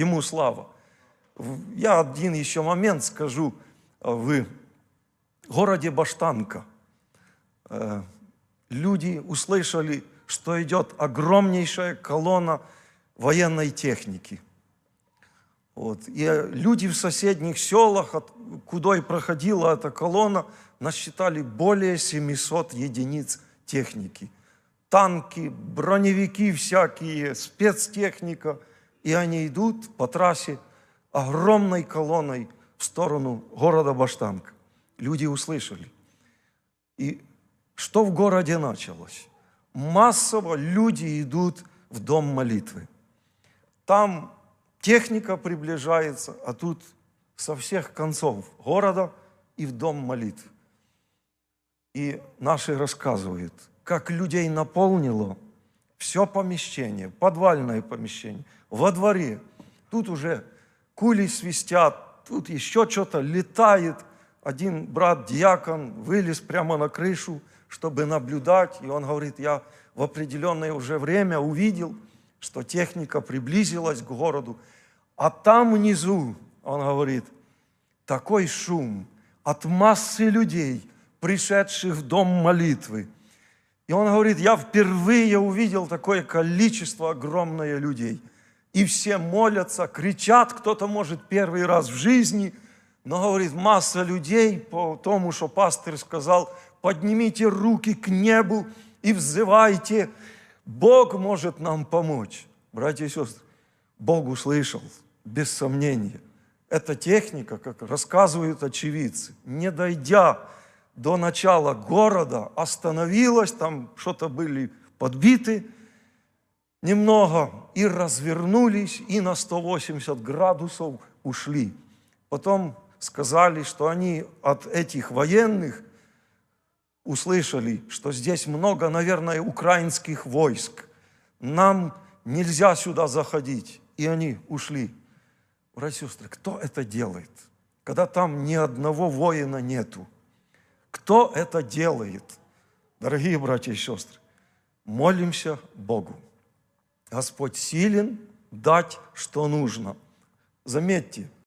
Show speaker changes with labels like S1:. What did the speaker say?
S1: Ему слава. Я один еще момент скажу. В городе Баштанка э, люди услышали, что идет огромнейшая колонна военной техники. Вот. И э, люди в соседних селах, от- куда и проходила эта колонна, насчитали более 700 единиц техники. Танки, броневики всякие, спецтехника. И они идут по трассе огромной колонной в сторону города Баштанка. Люди услышали. И что в городе началось? Массово люди идут в дом молитвы. Там техника приближается, а тут со всех концов города и в дом молитвы. И наши рассказывают, как людей наполнило все помещение, подвальное помещение, во дворе. Тут уже кули свистят, тут еще что-то летает. Один брат-диакон вылез прямо на крышу, чтобы наблюдать. И он говорит, я в определенное уже время увидел, что техника приблизилась к городу. А там внизу, он говорит, такой шум от массы людей, пришедших в дом молитвы. И он говорит, я впервые увидел такое количество огромное людей. И все молятся, кричат, кто-то может первый раз в жизни, но, говорит, масса людей по тому, что пастор сказал, поднимите руки к небу и взывайте, Бог может нам помочь. Братья и сестры, Бог услышал, без сомнения. Эта техника, как рассказывают очевидцы, не дойдя до начала города, остановилась, там что-то были подбиты немного, и развернулись, и на 180 градусов ушли. Потом сказали, что они от этих военных услышали, что здесь много, наверное, украинских войск. Нам нельзя сюда заходить. И они ушли. Братья и сестры, кто это делает? Когда там ни одного воина нету. Кто это делает? Дорогие братья и сестры, молимся Богу. Господь силен дать, что нужно. Заметьте,